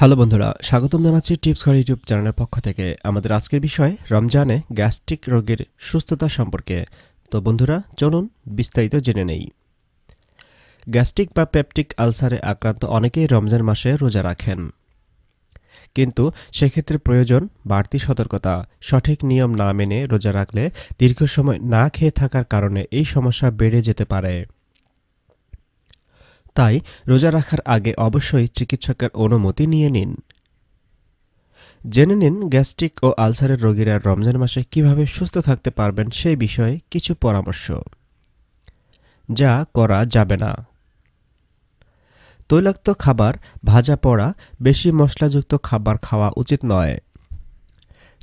Hello বন্ধুরা, স্বাগতম জানাচ্ছি টিপস ঘর ইউটিউব চ্যানেলের পক্ষ থেকে। আমাদের আজকের বিষয়, রমজানে গ্যাস্ট্রিক রোগের সুস্থতা সম্পর্কে। তো বন্ধুরা, চলুন বিস্তারিত জেনে নেই। গ্যাস্ট্রিক বা পেপটিক আলসারে আক্রান্ত অনেকেই রমজান মাসে রোজা রাখেন। কিন্তু সেক্ষেত্রে প্রয়োজন বাড়তি সতর্কতা। সঠিক নিয়ম না মেনে রোজা রাখলে দীর্ঘ সময় না খেয়ে থাকার কারণে এই সমস্যা বেড়ে যেতে পারে। তাই রোজা রাখার আগে অবশ্যই চিকিৎসকের অনুমতি নিয়ে নিন। জেনে নিন গ্যাস্ট্রিক ও আলসারের রোগীরা রমজান মাসে কীভাবে সুস্থ থাকতে পারবেন সেই বিষয়ে কিছু পরামর্শ। যা করা যাবে না। তৈলাক্ত খাবার, ভাজা পড়া, বেশি মশলাযুক্ত খাবার খাওয়া উচিত নয়।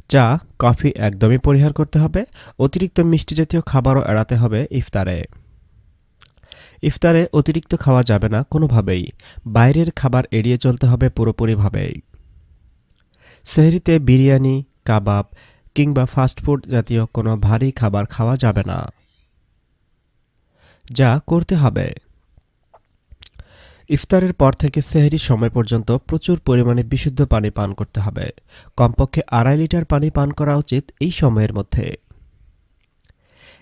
চা, কফি একদমই পরিহার করতে হবে। অতিরিক্ত মিষ্টি জাতীয় খাবারও এড়াতে হবে ইফতারে। ইফতারে অতিরিক্ত খাওয়া যাবে না কোনোভাবেই। বাইরের খাবার এড়িয়ে চলতে হবে পুরোপুরিভাবেই। সেহরিতে বিরিয়ানি, কাবাব কিংবা ফাস্টফুড জাতীয় কোনো ভারী খাবার খাওয়া যাবে না। যা করতে হবে। ইফতারের পর থেকে সেহরির সময় পর্যন্ত প্রচুর পরিমাণে বিশুদ্ধ পানি পান করতে হবে। কমপক্ষে আড়াই লিটার পানি পান করা উচিত এই সময়ের মধ্যে।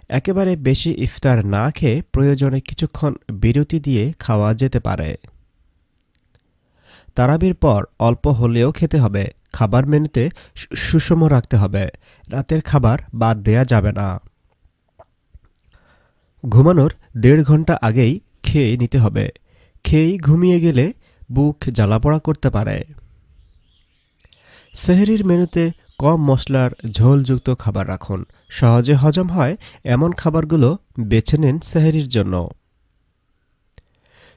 একেবারে বেশি ইফতার না খেয়ে প্রয়োজনে কিছুক্ষণ বিরতি দিয়ে খাওয়া যেতে পারে। তারাবির পর অল্প হলেও খেতে হবে। খাবার মেনুতে সুষম রাখতে হবে। রাতের খাবার বাদ দেয়া যাবে না। ঘুমানোর দেড় ঘণ্টা আগেই খেয়ে নিতে হবে। খেয়েই ঘুমিয়ে গেলে বুক জ্বালাপড়া করতে পারে। সেহরির মেনুতে কম মশলার ঝোলযুক্ত খাবার রাখুন। সহজে হজম হয় এমন খাবারগুলো বেছে নিন সেহরির জন্য।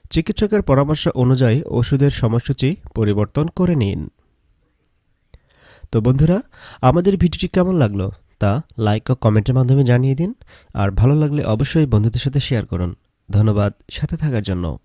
চিকিৎসকের পরামর্শ অনুযায়ী ওষুধের সময়সূচি পরিবর্তন করে নিন। তো বন্ধুরা, আমাদের ভিডিওটি কেমন লাগল তা লাইক ও কমেন্টের মাধ্যমে জানিয়ে দিন। আর ভালো লাগলে অবশ্যই বন্ধুদের সাথে শেয়ার করুন। ধন্যবাদ সাথে থাকার জন্য।